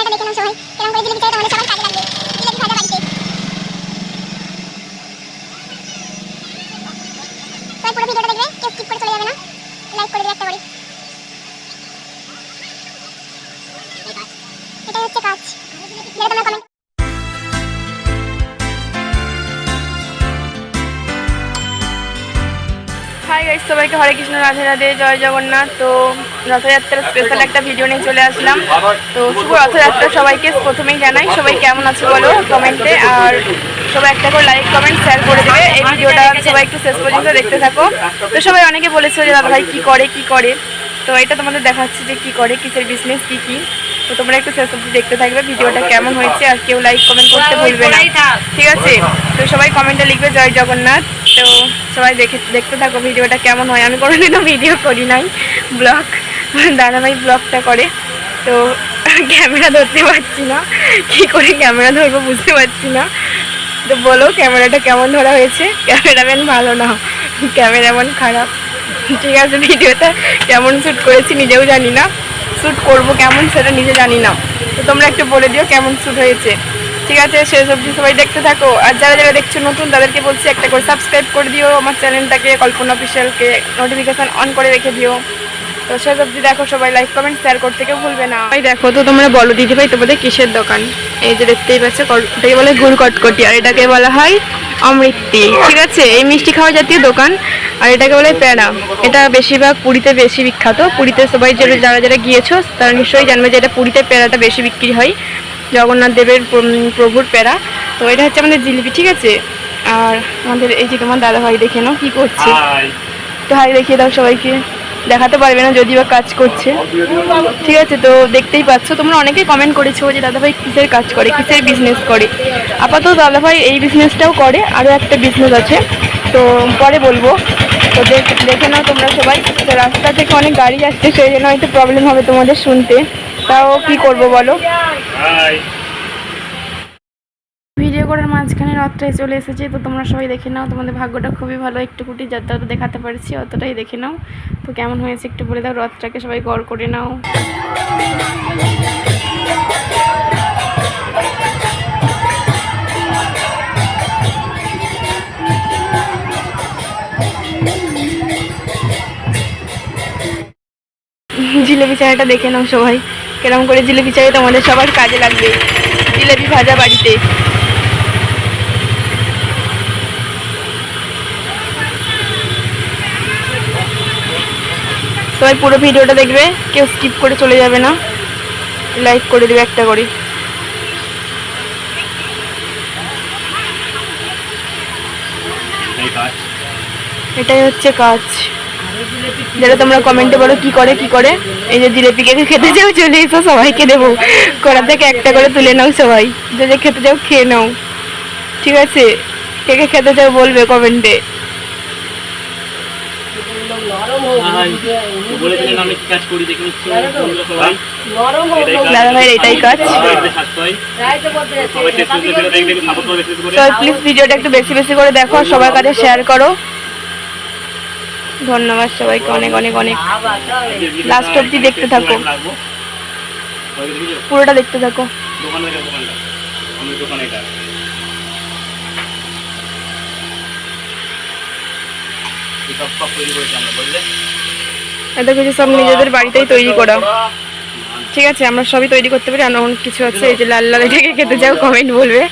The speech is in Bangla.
চাটা দেখে নাও সবাই। কেমন করে দিলে বিচারটা আমাদের সবার কাজে লাগবে। জিলিপি ভাজা বাড়িতে। সবাই পুরো ভিডিওটা দেখবে, কেউ স্কিপ করে চলে যাবে না। লাইক করে দেবে একটা করে। এটা হচ্ছে কাজ। হাই গাইস সবাইকে হরে কৃষ্ণ রাধে রাধে জয় জগন্নাথ। তো রথযাত্রার স্পেশাল একটা ভিডিও নিয়ে চলে আসলাম। তো শুভ রথযাত্রা সবাইকে প্রথমেই জানাই সবাই কেমন আছে বলো কমেন্টে। আর সবাই একটা করে লাইক কমেন্ট শেয়ার করে দেবে। এই ভিডিওটা সবাই একটু শেষ পর্যন্ত দেখতে থাকো। তো সবাই অনেকে বলেছে যে দাদা ভাই কী করে কী করে? তো এটা তোমাদের দেখাচ্ছি যে কী করে কিসের বিজনেস কী কী। তো তোমরা একটু শেষ অব্দি দেখতে থাকবে ভিডিওটা কেমন হয়েছে আর কেউ লাইক কমেন্ট করতে ভুলবে না। ঠিক আছে? তো সবাই কমেন্টে লিখবে জয় জগন্নাথ। তো সবাই দেখে দেখতে থাকো ভিডিওটা কেমন হয়। আমি কোনোদিনও ভিডিও করি নাই ব্লগ দাদাভাই ব্লগটা করে। তো ক্যামেরা ধরতে পারছি না। কী করে ক্যামেরা ধরবো বুঝতে পারছি না। তো বলো ক্যামেরাটা কেমন ধরা হয়েছে? ক্যামেরাম্যান ভালো না। ক্যামেরাম্যান খারাপ। ঠিক আছে ভিডিওটা কেমন শ্যুট করেছি নিজেও জানি না। শ্যুট করব, কেমন সেটা নিজে জানি না। তো তোমরা একটু বলে দিও কেমন শ্যুট হয়েছে। ঠিক আছে, শেষ অবধি সবাই দেখতে থাকো। আর যারা যারা দেখছ নতুন, তাদেরকে বলছি একটা করে সাবস্ক্রাইব করে দিও। আমার চ্যানেলটাকে কল্পনা অফিসিয়ালকে নোটিফিকেশান অন করে রেখে দিও। তো শেষ অবধি দেখো সবাই লাইক কমেন্ট শেয়ার করতে কেউ ভুলবে না। ভাই, দেখো তো তোমরা বলো দিদি ভাই তোমাদের কিসের দোকান? এই যে দেখতেই পাচ্ছ এটাকে বলে গুড় কটকটি আর এটাকে বলা হয় অমৃতি। ঠিক আছে এই মিষ্টি খাওয়া জাতীয় দোকান আর এটাকে বলে প্যাড়া এটা বেশিরভাগ পুরীতে বেশি বিখ্যাত। পুরীতে সবাই যে যারা যারা গিয়েছো তারা নিশ্চয়ই জানবে যে এটা পুরীতে প্যাড়াটা বেশি বিক্রি হয়। জগন্নাথ দেবের প্রভুর প্যাড়া তো এটা হচ্ছে আমাদের জিলিপি ঠিক আছে? আর আমাদের এই যে তোমার দাদা ভাই দেখে নাও কি করছে। তো হাই দেখিয়ে দাও সবাইকে। দেখাতে পারবে না যদি বা কাজ করছে। ঠিক আছে, তো দেখতেই পাচ্ছ, তোমরা অনেকেই কমেন্ট করেছ যে দাদাভাই কিসের কাজ করে, কিসের বিজনেস করে? আপাতত দাদাভাই এই বিজনেসটাও করে আরও একটা বিজনেস আছে। তো পরে বলব। তো দেখে নাও তোমরা সবাই। তো রাস্তা থেকে অনেক গাড়ি যাচ্ছে সেই জন্য হয়তো প্রবলেম হবে তোমাদের শুনতে। তাও কি করব বলো? মাঝখানে রাত্রে চলে এসেছে, তো তোমরা সবাই দেখে নাও। তোমাদের ভাগ্যটা খুবই ভালো একটু কুটি যতটা দেখাতে পারছি, অতটাই দেখে নাও। তো কেমন হয়েছে একটু বলে দাও, রথটাকে সবাই গড় করে নাও। জিলেপি চাটা দেখে নাও সবাই, কেরম করে জিলেপি চাই তোমাদের সবার কাজে লাগবে। জিলেপি ভাজা বাড়িতে। সবাই পুরো ভিডিওটা দেখবে, কেউ স্কিপ করে চলে যাবে না। লাইক করে দেবে একটা করে। এটাই হচ্ছে কাজ। যেটা তোমরা কমেন্টে বলো কি করে কি করে, এই যে জিলেপি কে কে খেতে চাও চলে এসো, সবাইকে দেবো। কড়া থেকে একটা করে তুলে নাও সবাই। যে যে খেতে চাও খেয়ে নাও। ঠিক আছে? কে কে খেতে চাও বলবে কমেন্টে প্লিজ ভিডিওটা একটু বেশি বেশি করে দেখো আর সবার কাছে শেয়ার করো। ধন্যবাদ সবাইকে অনেক অনেক অনেক। Last অবধি দেখতে থাকো। পুরোটা দেখতে থাকো। দোকান দোকানে তৈরি করেছি আমরা বুঝলে? এত কিছু সব নিজেদের বাড়িতেই তৈরি করা। ঠিক আছে আমরা সবই তৈরি করতে পারি। আর অনেক কিছু আছে এই যে লাল লাল এটাকে খেতে যাও কমেন্ট বলবে।